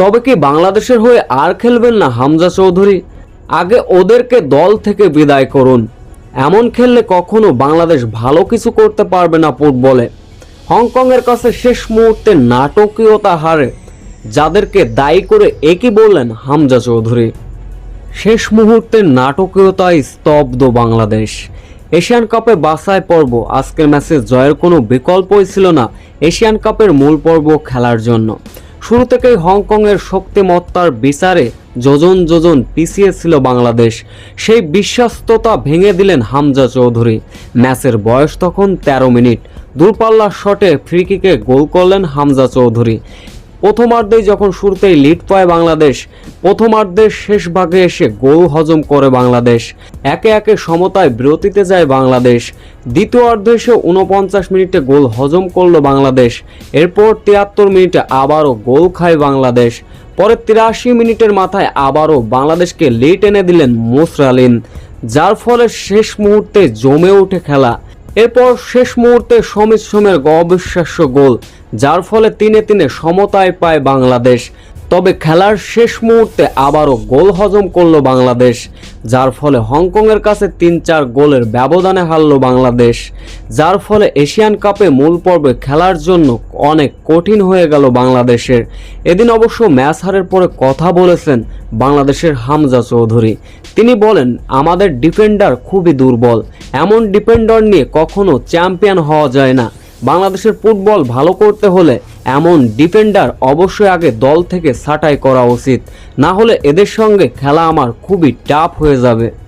তবে কি বাংলাদেশের হয়ে আর খেলবেন না হামজা চৌধুরী? আগে ওদেরকে দল থেকে বিদায় করুন। এমন খেললে কখনো বাংলাদেশ ভালো কিছু করতে পারবে না ফুটবলে। হংকংয়ের কাছে শেষ মুহূর্তে নাটকীয়তা হারে, যাদেরকে দায়ী করে একই বললেন হামজা চৌধুরী। শেষ মুহূর্তে নাটকীয়তায় স্তব্ধ বাংলাদেশ। এশিয়ান কাপে বাছাই পর্ব, আজকের ম্যাচে জয়ের কোনো বিকল্পই ছিল না এশিয়ান কাপের মূল পর্ব খেলার জন্য। শুরু থেকেই হংকংয়ের শক্তিমত্তার বিচারে যোজন যোজন পিছিয়ে ছিল বাংলাদেশ। সেই বিশ্বস্ততা ভেঙে দিলেন হামজা চৌধুরী। ম্যাচের বয়স তখন ১৩ মিনিট। দূরপাল্লার শটে ফ্রিকিকে গোল করলেন হামজা চৌধুরী। প্রথমার্ধেই যখন শুরুতেই লিড পায় বাংলাদেশ, প্রথমার্ধের শেষ ভাগে এসে গোল হজম করে বাংলাদেশ। একে একে সমতায় বিরতিতে যায় বাংলাদেশ। দ্বিতীয়ার্ধে এসে উনপঞ্চাশ মিনিটে গোল হজম করল বাংলাদেশ। এরপর তিয়াত্তর মিনিটে আবারও গোল খায় বাংলাদেশ। পরে তিরাশি মিনিটের মাথায় আবারও বাংলাদেশকে লিড এনে দিলেন মুসরালিন, যার ফলে শেষ মুহূর্তে জমে ওঠে খেলা। এরপর শেষ মুহূর্তে সমিত সোমের অবিশ্বাস্য গোল যার ফলে তিনে তিনে সমতায় পায় বাংলাদেশ। তবে খেলার শেষ মুহূর্তে আবারও গোল হজম করল বাংলাদেশ, যার ফলে হংকংয়ের কাছে তিন চার গোলের ব্যবধানে হারল বাংলাদেশ, যার ফলে এশিয়ান কাপে মূল পর্বে খেলার জন্য অনেক কঠিন হয়ে গেল বাংলাদেশের। এদিন অবশ্য ম্যাচ হারের পরে কথা বলেছেন বাংলাদেশের হামজা চৌধুরী। তিনি বলেন, আমাদের ডিফেন্ডার খুবই দুর্বল। এমন ডিফেন্ডার নিয়ে কখনো চ্যাম্পিয়ন হওয়া যায় না। বাংলাদেশের ফুটবল ভালো করতে হলে এমন ডিফেন্ডার অবশ্যই আগে দল থেকে ছাঁটাই করা উচিত। না হলে এদের সঙ্গে খেলা আমার খুবই টাফ হয়ে যাবে।